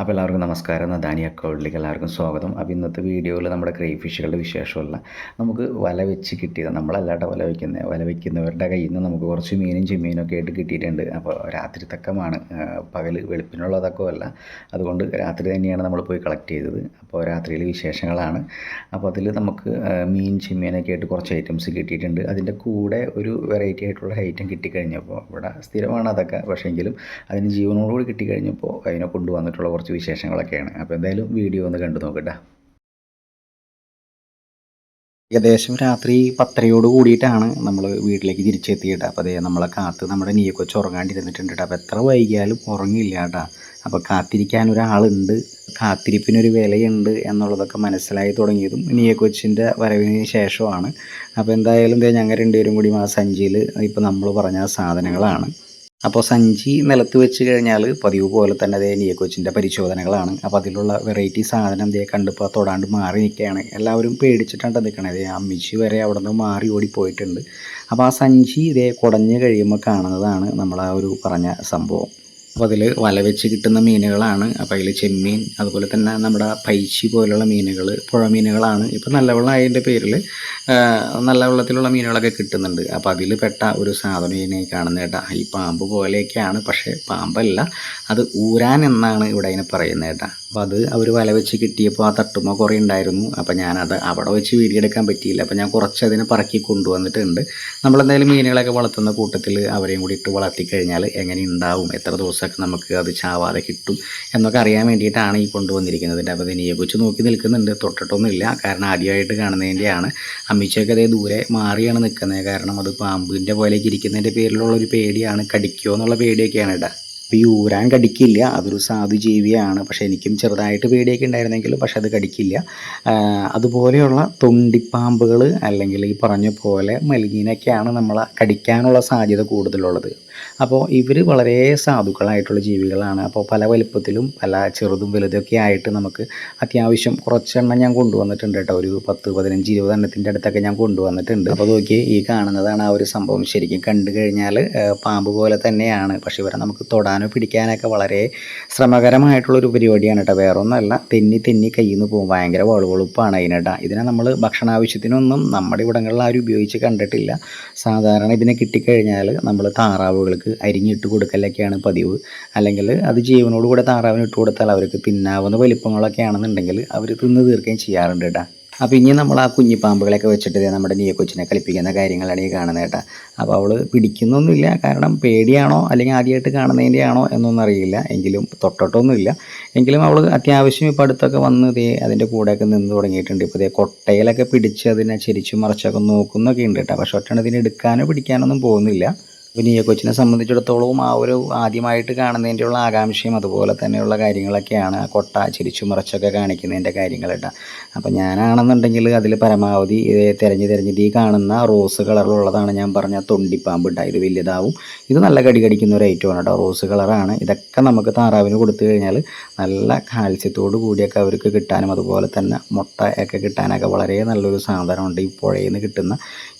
അപ്പോൾ എല്ലാവർക്കും നമസ്കാരം. നദാനി അക്കൗണ്ടിലേക്ക് എല്ലാവർക്കും സ്വാഗതം. അപ്പോൾ ഇന്നത്തെ വീഡിയോയിൽ നമ്മുടെ ക്രേ ഫിഷുകളുടെ വിശേഷമല്ല നമുക്ക് വല വെച്ച് കിട്ടിയത് നമ്മളല്ലാട്ട വല വയ്ക്കുന്നത് വല വയ്ക്കുന്നവരുടെ കയ്യിൽ നിന്ന് നമുക്ക് കുറച്ച് മീനും ചെമ്മീനും ഒക്കെ ആയിട്ട് കിട്ടിയിട്ടുണ്ട്. അപ്പോൾ രാത്രി തക്കമാണ്. പകൽ വെളുപ്പിനുള്ളതൊക്കെ അല്ല. അതുകൊണ്ട് രാത്രി തന്നെയാണ് നമ്മൾ പോയി കളക്ട് ചെയ്തത്. അപ്പോൾ രാത്രിയിൽ വിശേഷങ്ങളാണ്. അപ്പോൾ അതിൽ നമുക്ക് മീൻ ചെമ്മീനൊക്കെ ആയിട്ട് കുറച്ച് ഐറ്റംസ് കിട്ടിയിട്ടുണ്ട്. അതിന്റെ കൂടെ ഒരു വെറൈറ്റി ആയിട്ടുള്ള ഐറ്റം കിട്ടിക്കഴിഞ്ഞപ്പോൾ ഇവിടെ സ്ഥിരമാണ് അതൊക്കെ. പക്ഷേ എങ്കിലും അതിന് ജീവനോടുകൂടി കിട്ടിക്കഴിഞ്ഞപ്പോൾ അതിനെ കൊണ്ടുവന്നിട്ടുള്ള കുറച്ച് വിശേഷങ്ങളൊക്കെയാണ്. അപ്പോൾ എന്തായാലും വീഡിയോ ഒന്ന് കണ്ടു നോക്കട്ടെ. ഏകദേശം രാത്രി പത്തരയോട് കൂടിയിട്ടാണ് നമ്മൾ വീട്ടിലേക്ക് തിരിച്ചെത്തിയിട്ട്. അപ്പോൾ അതേ നമ്മളെ കാത്ത് നമ്മുടെ നീയൊക്കെ ഉറങ്ങാണ്ടിരുന്നിട്ടുണ്ട് കേട്ടോ അപ്പോൾ എത്ര വൈകിയാലും ഉറങ്ങില്ല കേട്ടോ അപ്പോൾ കാത്തിരിക്കാൻ ഒരാളുണ്ട്. കാത്തിരിപ്പിനൊരു വിലയുണ്ട് എന്നുള്ളതൊക്കെ മനസ്സിലായി തുടങ്ങിയതും നീയക്കൊച്ചിന്റെ വരവിന് ശേഷമാണ്. അപ്പോൾ എന്തായാലും ഞങ്ങൾ രണ്ടുപേരും കൂടി ആ സഞ്ചിയിൽ ഇപ്പോൾ നമ്മൾ പറഞ്ഞ സാധനങ്ങളാണ്. അപ്പോൾ സഞ്ചി നിലത്ത് വെച്ച് കഴിഞ്ഞാൽ പതിവ് പോലെ തന്നെ അതേ നിയക്കൊച്ചിന്റെ പരിശോധനകളാണ്. അപ്പോൾ അതിലുള്ള വെറൈറ്റി സാധനം ദേ കണ്ടിപ്പോൾ തൊടാണ്ട് മാറി നിൽക്കുകയാണ്. എല്ലാവരും പേടിച്ചിട്ടാണ് നിൽക്കണത് അമ്മിച്ചി വരെ അവിടെ നിന്ന് മാറി ഓടിപ്പോയിട്ടുണ്ട് അപ്പോൾ ആ സഞ്ചി ഇതേ കുടഞ്ഞ് കഴിയുമ്പോൾ കാണുന്നതാണ് നമ്മൾ ആ ഒരു പറഞ്ഞ സംഭവം. അപ്പോൾ അതിൽ വല വെച്ച് കിട്ടുന്ന മീനുകളാണ്. അപ്പോൾ അതിൽ ചെമ്മീൻ അതുപോലെ തന്നെ നമ്മുടെ പൈച്ചി പോലുള്ള മീനുകൾ പുഴ മീനുകളാണ് ഇപ്പോൾ നല്ല വെള്ളം അതിന്റെ പേരിൽ നല്ല വെള്ളത്തിലുള്ള മീനുകളൊക്കെ കിട്ടുന്നുണ്ട്. അപ്പോൾ അതിൽ പെട്ട ഒരു സാധനം ഇതിനെ കാണുന്ന കേട്ടാ. ഈ പാമ്പ് പോലെയൊക്കെയാണ്. പക്ഷേ പാമ്പല്ല അത് ഊരാൻ എന്നാണ് ഇവിടെ അതിനെ പറയുന്നത് കേട്ടാ. അപ്പോൾ അത് അവർ വല വെച്ച് കിട്ടിയപ്പോൾ ആ തട്ടുമ കുറേ ഉണ്ടായിരുന്നു അപ്പോൾ ഞാനത് അവിടെ വെച്ച് വീടിയെടുക്കാൻ പറ്റിയില്ല. അപ്പോൾ ഞാൻ കുറച്ച് അതിനെ പറക്കി കൊണ്ടുവന്നിട്ടുണ്ട്. നമ്മളെന്തായാലും മീനുകളൊക്കെ വളർത്തുന്ന കൂട്ടത്തിൽ അവരെയും കൂടി ഇട്ട് വളർത്തി കഴിഞ്ഞാൽ എങ്ങനെ ഉണ്ടാവും എത്ര ദിവസമൊക്കെ നമുക്ക് അത് ചാവാതെ കിട്ടും എന്നൊക്കെ അറിയാൻ വേണ്ടിയിട്ടാണ് ഈ കൊണ്ടുവന്നിരിക്കുന്നത് അപ്പോൾ ഇതിനെ കുറിച്ച് നോക്കി നിൽക്കുന്നുണ്ട്. തൊട്ടിട്ടൊന്നുമില്ല. കാരണം ആദ്യമായിട്ട് കാണുന്നതിന്റെയാണ്. അമ്മിച്ചൊക്കെ അതേ ദൂരെ മാറിയാണ് നിൽക്കുന്നത്. കാരണം അത് പാമ്പിന്റെ പോലെയൊക്കെ ഇരിക്കുന്നതിന്റെ പേരിലുള്ള ഒരു പേടിയാണ്. കടിക്കുമോ എന്നുള്ള പേടിയൊക്കെയാണ് ഇടാ അപ്പോൾ ഈ ഊരാൻ കടിക്കില്ല അതൊരു സാധു ജീവിയാണ് പക്ഷേ എനിക്കും ചെറുതായിട്ട് പേടിയൊക്കെ ഉണ്ടായിരുന്നെങ്കിലും പക്ഷേ അത് കടിക്കില്ല. അതുപോലെയുള്ള തൊണ്ടിപ്പാമ്പുകൾ അല്ലെങ്കിൽ ഈ പറഞ്ഞ പോലെ മലിനീനൊക്കെയാണ് നമ്മൾ കടിക്കാനുള്ള സാധ്യത കൂടുതലുള്ളത്. അപ്പോൾ ഇവർ വളരെ സാധുക്കളായിട്ടുള്ള ജീവികളാണ്. അപ്പോൾ പല വലുപ്പത്തിലും പല ചെറുതും വലുതൊക്കെ ആയിട്ട് നമുക്ക് അത്യാവശ്യം കുറച്ചെണ്ണം ഞാൻ കൊണ്ടുവന്നിട്ടുണ്ട് കേട്ടോ. ഒരു പത്ത് പതിനഞ്ച് ഇരുപത് എണ്ണത്തിന്റെ അടുത്തൊക്കെ ഞാൻ കൊണ്ടുവന്നിട്ടുണ്ട്. അപ്പോൾ നോക്കി ഈ കാണുന്നതാണ് ആ ഒരു സംഭവം. ശരിക്കും കണ്ടു കഴിഞ്ഞാൽ പാമ്പ് പോലെ തന്നെയാണ്. പക്ഷേ ഇവരെ നമുക്ക് തൊടാനോ പിടിക്കാനൊക്കെ വളരെ ശ്രമകരമായിട്ടുള്ളൊരു പരിപാടിയാണ് കേട്ടോ. വേറെ ഒന്നല്ല തെന്നി തെന്നി കയ്യിൽ നിന്ന് പോകും. ഭയങ്കര വളുവളുപ്പാണ് അതിനേട്ടാ ഇതിനെ നമ്മൾ ഭക്ഷണാവശ്യത്തിനൊന്നും നമ്മുടെ ഇവിടങ്ങളിൽ ആരും ഉപയോഗിച്ച് കണ്ടിട്ടില്ല. സാധാരണ ഇതിനെ കിട്ടിക്കഴിഞ്ഞാൽ നമ്മൾ താറാവുകൾക്ക് അരിഞ്ഞിട്ട് കൊടുക്കലൊക്കെയാണ് പതിവ്. അല്ലെങ്കിൽ അത് ജീവനോട് കൂടെ താറാവിന് ഇട്ട് കൊടുത്താൽ അവർക്ക് തിന്നാവുന്ന വലിപ്പങ്ങളൊക്കെ ആണെന്നുണ്ടെങ്കിൽ അവർ തിന്ന് തീർക്കുകയും ചെയ്യാറുണ്ട് കേട്ടോ. അപ്പോൾ ഇനി നമ്മൾ ആ കുഞ്ഞി പാമ്പുകളെയൊക്കെ വെച്ചിട്ട് നമ്മുടെ നീയ കൊച്ചിനെ കളിപ്പിക്കുന്ന കാര്യങ്ങളാണ് ഈ കാണുന്നത് കേട്ടോ. അപ്പോൾ അവൾ പിടിക്കുന്നൊന്നുമില്ല. കാരണം പേടിയാണോ അല്ലെങ്കിൽ ആദ്യമായിട്ട് കാണുന്നതിന്റെ ആണോ എന്നൊന്നും അറിയില്ല. എങ്കിലും തൊട്ടൊട്ടൊന്നുമില്ല. എങ്കിലും അവൾ അത്യാവശ്യം ഇപ്പോൾ അടുത്തൊക്കെ വന്ന് ഇതേ അതിന്റെ കൂടെയൊക്കെ നിന്ന് തുടങ്ങിയിട്ടുണ്ട്. ഇപ്പോൾ ഇതേ കൊട്ടയിലൊക്കെ പിടിച്ച് അതിനെ ചെരിച്ചു മറിച്ചൊക്കെ നോക്കുന്നൊക്കെ ഉണ്ട് കേട്ടോ. പക്ഷെ ഒറ്റണതിനെ എടുക്കാനോ പിടിക്കാനൊന്നും പോകുന്നില്ല. വിനീയ കൊച്ചിനെ സംബന്ധിച്ചിടത്തോളവും ആ ഒരു ആദ്യമായിട്ട് കാണുന്നതിന്റെ ഉള്ള ആകാംക്ഷയും അതുപോലെ തന്നെയുള്ള കാര്യങ്ങളൊക്കെയാണ് ആ കൊട്ട ചിരിച്ചു മറച്ചൊക്കെ കാണിക്കുന്നതിന്റെ കാര്യങ്ങളിട്ട അപ്പം ഞാനാണെന്നുണ്ടെങ്കിൽ അതിൽ പരമാവധി തിരഞ്ഞ് തിരഞ്ഞിട്ട് ഈ കാണുന്ന റോസ് കളറിലുള്ളതാണ് ഞാൻ പറഞ്ഞ തൊണ്ടിപ്പാമ്പ് ഉണ്ടായത് ഇത് വലിയതാവും ഇത് നല്ല കടി കടിക്കുന്ന ഒരു ഐറ്റമാണ് കേട്ടോ റോസ് കളറാണ്. ഇതൊക്കെ നമുക്ക് താറാവിന് കൊടുത്തു കഴിഞ്ഞാൽ നല്ല കാൽസ്യത്തോട് കൂടിയൊക്കെ അവർക്ക് കിട്ടാനും അതുപോലെ തന്നെ മുട്ട ഒക്കെ കിട്ടാനൊക്കെ വളരെ നല്ലൊരു സാധനമുണ്ട് ഈ പുഴയിൽ നിന്ന് കിട്ടുന്ന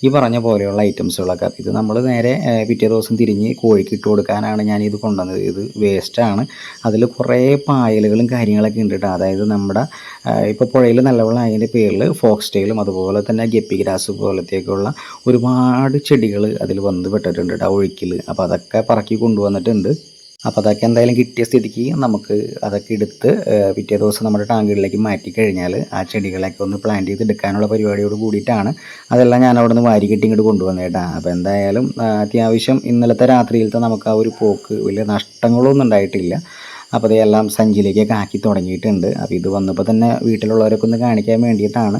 ഈ പറഞ്ഞ പോലെയുള്ള ഐറ്റംസുകളൊക്കെ. ഇത് നമ്മൾ നേരെ പിറ്റേ പിറ്റേ ദിവസം തിരിഞ്ഞ് കോഴിക്ക് ഇട്ട് കൊടുക്കാനാണ് ഞാൻ ഇത് കൊണ്ടുവന്നത്. ഇത് വേസ്റ്റാണ് അതിൽ കുറേ പായലുകളും കാര്യങ്ങളൊക്കെ ഉണ്ട് കേട്ടോ അതായത് നമ്മുടെ ഇപ്പോൾ പുഴയിൽ നല്ലവണ്ണം അതിന്റെ പേരിൽ ഫോക്സ് ടെയിലും അതുപോലെ തന്നെ ഗപ്പി ഗ്രാസ് പോലത്തെയൊക്കെയുള്ള ഒരുപാട് ചെടികൾ അതിൽ വന്ന് പെട്ടിട്ടുണ്ട് കേട്ടോ ഒഴുക്കിൽ. അപ്പോൾ അതൊക്കെ പറക്കി കൊണ്ടുവന്നിട്ടുണ്ട്. അപ്പോൾ അതൊക്കെ എന്തായാലും കിട്ടിയ സ്ഥിതിക്ക് നമുക്ക് അതൊക്കെ എടുത്ത് പിറ്റേ ദിവസം നമ്മുടെ ടാങ്കുകളിലേക്ക് മാറ്റി കഴിഞ്ഞാൽ ആ ചെടികളൊക്കെ ഒന്ന് പ്ലാന്റ് ചെയ്ത് എടുക്കാനുള്ള പരിപാടിയോട് കൂടിയിട്ടാണ് അതെല്ലാം ഞാൻ അവിടെ നിന്ന് വാരി കെട്ടി ഇങ്ങോട്ട് കൊണ്ടുവന്നേട്ടാ അപ്പോൾ എന്തായാലും അത്യാവശ്യം ഇന്നലത്തെ രാത്രിയിലത്തെ നമുക്ക് ആ ഒരു പോക്ക് വലിയ നഷ്ടങ്ങളൊന്നും ഉണ്ടായിട്ടില്ല. അപ്പോൾ അതെല്ലാം സഞ്ചിയിലേക്കൊക്കെ ആക്കി തുടങ്ങിയിട്ടുണ്ട്. അപ്പോൾ ഇത് വന്നപ്പോൾ തന്നെ വീട്ടിലുള്ളവരൊക്കെ ഒന്ന് കാണിക്കാൻ വേണ്ടിയിട്ടാണ്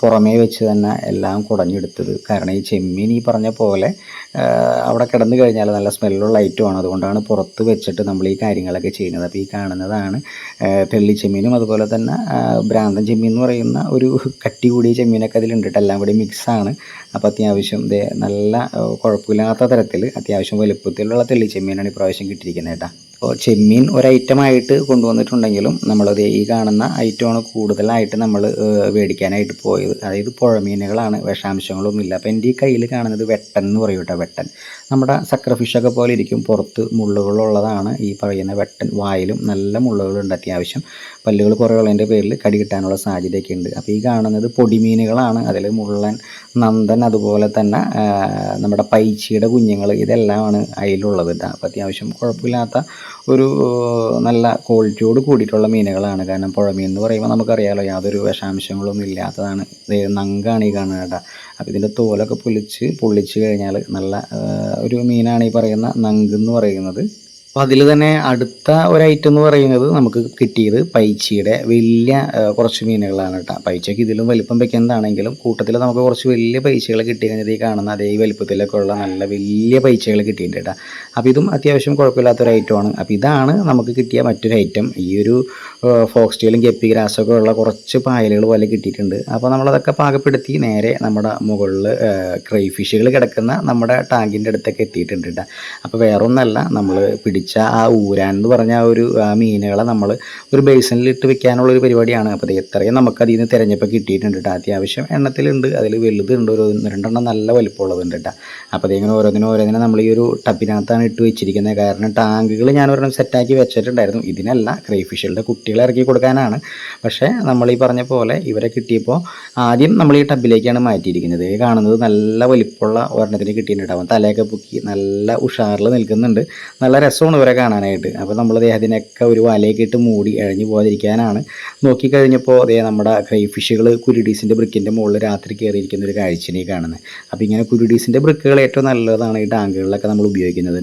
പുറമേ വെച്ച് തന്നെ എല്ലാം കുടഞ്ഞെടുത്തത്. കാരണം ഈ ചെമ്മീൻ ഈ പറഞ്ഞ പോലെ അവിടെ കിടന്നു കഴിഞ്ഞാൽ നല്ല സ്മെല്ലുള്ള ഐറ്റമാണ് അതുകൊണ്ടാണ് പുറത്ത് വെച്ചിട്ട് നമ്മൾ ഈ കാര്യങ്ങളൊക്കെ ചെയ്യുന്നത്. അപ്പോൾ ഈ കാണുന്നതാണ് തെള്ളി ചെമ്മീനും അതുപോലെ തന്നെ ഭ്രാന്തൻ ചെമ്മീൻ എന്ന് പറയുന്ന ഒരു കട്ടി കൂടിയ ചെമ്മീനൊക്കെ അതിലുണ്ടിട്ട് എല്ലാം കൂടി മിക്സാണ് അപ്പോൾ അത്യാവശ്യം നല്ല കുഴപ്പമില്ലാത്ത തരത്തിൽ അത്യാവശ്യം വലുപ്പത്തിലുള്ള തെള്ളി ചെമ്മീനാണ് ഇപ്രാവശ്യം കിട്ടിയിരിക്കുന്നത് കേട്ടോ. അപ്പോൾ ചെമ്മീൻ ഒരു ഐറ്റമായിട്ട് കൊണ്ടുവന്നിട്ടുണ്ടെങ്കിലും നമ്മളത് ഈ കാണുന്ന ഐറ്റമാണ് കൂടുതലായിട്ട് നമ്മൾ മേടിക്കാനായിട്ട് പോയത്. അതായത് പുഴമീനുകളാണ് വിഷാംശങ്ങളൊന്നുമില്ല അപ്പോൾ എന്റെ ഈ കയ്യിൽ കാണുന്നത് വെട്ടൻ എന്ന് പറയും കേട്ടോ വെട്ടൻ. നമ്മുടെ സക്ര ഫിഷൊക്കെ പോലെ ഇരിക്കും. പുറത്ത് മുള്ളുകളുള്ളതാണ് ഈ പറയുന്ന വെട്ടൻ. വായിലും നല്ല മുള്ളുകളുണ്ട് അത്യാവശ്യം. പല്ലുകൾ കുറേ ഉള്ളതിന്റെ പേരിൽ കടി കിട്ടാനുള്ള സാധ്യതയൊക്കെ ഉണ്ട് അപ്പോൾ ഈ കാണുന്നത് പൊടിമീനുകളാണ്. അതിൽ മുള്ളൻ നന്ദൻ അതുപോലെ തന്നെ നമ്മുടെ പൈച്ചിയുടെ കുഞ്ഞുങ്ങൾ ഇതെല്ലാമാണ് അതിലുള്ളത് അപ്പോൾ അത്യാവശ്യം കുഴപ്പമില്ലാത്ത ഒരു നല്ല ക്വാളിറ്റിയോട് കൂടിയിട്ടുള്ള മീനുകളാണ്. കാരണം പുഴമീൻ എന്ന് പറയുമ്പോൾ നമുക്കറിയാമല്ലോ യാതൊരു വിഷാംശങ്ങളൊന്നും ഇല്ലാത്തതാണ്. നങ്കാണ് ഈ കാണുന്നത് കേട്ടോ. അപ്പോൾ ഇതിന്റെ തോലൊക്കെ പൊളിച്ച് പൊള്ളിച്ച് കഴിഞ്ഞാൽ നല്ല ഒരു മീനാണ് ഈ പറയുന്ന നങ്ക് എന്ന് പറയുന്നത്. അപ്പോൾ അതിൽ തന്നെ അടുത്ത ഒരു ഐറ്റം എന്ന് പറയുന്നത് നമുക്ക് കിട്ടിയത് പൈച്ചിയുടെ വലിയ കുറച്ച് മീനുകളാണ് കേട്ടോ. പൈച്ചയ്ക്ക് ഇതിലും വലിപ്പം വെക്കുന്നതാണെങ്കിലും കൂട്ടത്തിൽ നമുക്ക് കുറച്ച് വലിയ പൈച്ചകൾ കിട്ടി കഴിഞ്ഞാൽ ഈ കാണുന്ന അതേ വലിപ്പത്തിലൊക്കെ ഉള്ള നല്ല വലിയ പൈച്ചകൾ കിട്ടിയിട്ടുണ്ട് കേട്ടോ. അപ്പോൾ ഇതും അത്യാവശ്യം കുഴപ്പമില്ലാത്തൊരു ഐറ്റമാണ് അപ്പോൾ ഇതാണ് നമുക്ക് കിട്ടിയ മറ്റൊരു ഐറ്റം ഈ ഒരു ഫോക്സ് കെപ്പി ഗ്രാസൊക്കെ ഉള്ള കുറച്ച് പായലുകൾ പോലെ കിട്ടിയിട്ടുണ്ട്. അപ്പോൾ നമ്മളതൊക്കെ പാകപ്പെടുത്തി നേരെ നമ്മുടെ മുകളിൽ ക്രൈ ഫിഷുകൾ കിടക്കുന്ന നമ്മുടെ ടാങ്കിന്റെ അടുത്തൊക്കെ എത്തിയിട്ടുണ്ട് കേട്ടോ. അപ്പോൾ വേറൊന്നല്ല നമ്മൾ നമ്മൾ പിടിച്ച ആ ഊരാൻ എന്ന് പറഞ്ഞ ആ ഒരു ആ മീനുകളെ നമ്മൾ ഒരു ബേസിനിൽ ഇട്ട് വെക്കാനുള്ള ഒരു പരിപാടിയാണ്. അപ്പോൾ അത് എത്രയും നമുക്ക് അതിൽ നിന്ന് തിരഞ്ഞപ്പോൾ കിട്ടിയിട്ടുണ്ട് കേട്ടോ അത്യാവശ്യം എണ്ണത്തിലുണ്ട്. അതിൽ വലുതുണ്ട്. ഒരു രണ്ടെണ്ണം നല്ല വലിപ്പമുള്ളതുണ്ട് കേട്ടോ അപ്പോൾ അതിങ്ങനെ ഓരോന്നിനും ഓരോന്നിനെ നമ്മൾ ഈ ഒരു ടപ്പിനകത്താണ് ഇട്ട് വെച്ചിരിക്കുന്നത്. കാരണം ടാങ്കുകൾ ഞാൻ ഒരെണ്ണം സെറ്റാക്കി വെച്ചിട്ടുണ്ടായിരുന്നു. ഇതിനല്ല ക്രൈഫിഷുകളുടെ കുട്ടികളെ ഇറക്കി കൊടുക്കാനാണ്. പക്ഷേ നമ്മൾ ഈ പറഞ്ഞ പോലെ ഇവരെ കിട്ടിയപ്പോൾ ആദ്യം നമ്മൾ ഈ ടബിലേക്കാണ് മാറ്റിയിരിക്കുന്നത്. ഈ കാണുന്നത് നല്ല വലിപ്പമുള്ള ഒരെണ്ണത്തിന് കിട്ടിയിട്ടുണ്ട് അവൻ തലയൊക്കെ പൊക്കി നല്ല ഉഷാറിൽ നിൽക്കുന്നുണ്ട്. നല്ല രസമാണ് ഇവരെ കാണാനായിട്ട്. അപ്പോൾ നമ്മൾ അതിനൊക്കെ ഒരു വലയൊക്കെ ഇട്ട് മൂടി ഇഴഞ്ഞു പോകാതിരിക്കാനാണ്. നോക്കിക്കഴിഞ്ഞപ്പോൾ അതേ നമ്മുടെ ക്രൈഫിഷുകൾ കുരുഡീസിന്റെ ബ്രിക്കിന്റെ മുകളിൽ രാത്രി കയറിയിരിക്കുന്ന ഒരു കാഴ്ചനെ കാണുന്നത് അപ്പോൾ ഇങ്ങനെ കുരുഡീസിന്റെ ബ്രിക്കുകൾ ഏറ്റവും നല്ലതാണ് ഈ ടാങ്കുകളിലൊക്കെ നമ്മൾ ഉപയോഗിക്കുന്നത്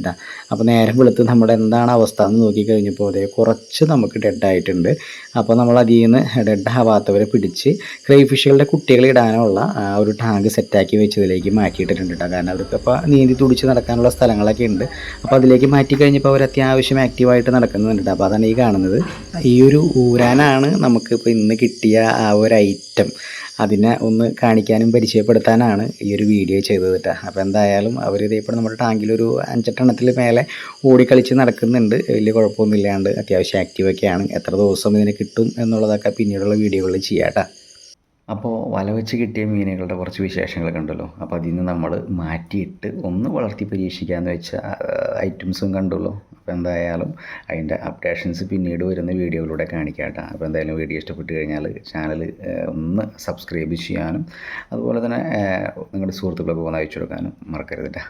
അപ്പോൾ നേരം വെളുത്ത് നമ്മുടെ എന്താണ് അവസ്ഥ എന്ന് നോക്കിക്കഴിഞ്ഞപ്പോൾ അതേ കുറച്ച് നമുക്ക് ഡെഡായിട്ടുണ്ട് അപ്പോൾ നമ്മൾ അതിൽ നിന്ന് ഡെഡാവാത്തവരെ പിടിച്ച് പിടിച്ച് ക്രൈഫിഷുകളുടെ കുട്ടികളെ ഇടാനുള്ള ഒരു ടാങ്ക് സെറ്റാക്കി വെച്ചതിലേക്ക് മാറ്റിയിട്ടിട്ടുണ്ട് കാരണം അവർക്ക് അപ്പോൾ നീന്തി തുടിച്ച് നടക്കാനുള്ള സ്ഥലങ്ങളൊക്കെ ഉണ്ട്. അപ്പോൾ അതിലേക്ക് മാറ്റി കഴിഞ്ഞപ്പോൾ അവർ അത്യാവശ്യം ആക്റ്റീവായിട്ട് നടക്കുന്നുണ്ട്. അപ്പോൾ അതാണ് ഈ കാണുന്നത്. ഈ ഒരു ഊരാനാണ് നമുക്കിപ്പോൾ ഇന്ന് കിട്ടിയ ആ ഒരു ഐറ്റം അതിനെ ഒന്ന് കാണിക്കാനും പരിചയപ്പെടുത്താനാണ് ഈ ഒരു വീഡിയോ ചെയ്തത് കേട്ടോ അപ്പോൾ എന്തായാലും അവർ ഇതേപോലെ നമ്മുടെ ടാങ്കിലൊരു അഞ്ചെട്ടെണ്ണത്തിൽ മേലെ ഓടിക്കളിച്ച് നടക്കുന്നുണ്ട്. വലിയ കുഴപ്പമൊന്നുമില്ലാണ്ട് അത്യാവശ്യം ആക്റ്റീവൊക്കെയാണ് എത്ര ദിവസം ഇതിനെ കിട്ടും എന്നുള്ളതൊക്കെ പിന്നീടുള്ള വീഡിയോകളിൽ ചെയ്യാം അപ്പോൾ വല വെച്ച് കിട്ടിയ മീനുകളുടെ കുറച്ച് വിശേഷങ്ങളൊക്കെ ഉണ്ടല്ലോ. അപ്പോൾ അതിൽ നിന്ന് നമ്മൾ മാറ്റിയിട്ട് ഒന്ന് വളർത്തി പരീക്ഷിക്കാമെന്ന് വെച്ച ഐറ്റംസും കണ്ടുള്ളൂ. അപ്പോൾ എന്തായാലും അതിന്റെ അപ്ഡേഷൻസ് പിന്നീട് വരുന്ന വീഡിയോയിലൂടെ കാണിക്കാം കേട്ടോ. അപ്പോൾ എന്തായാലും വീഡിയോ ഇഷ്ടപ്പെട്ട് കഴിഞ്ഞാൽ ചാനൽ ഒന്ന് സബ്സ്ക്രൈബ് ചെയ്യാനും അതുപോലെ തന്നെ നിങ്ങളുടെ സുഹൃത്തുക്കളൊക്കെ ഒന്ന് അയച്ചു കൊടുക്കാനും മറക്കരുത്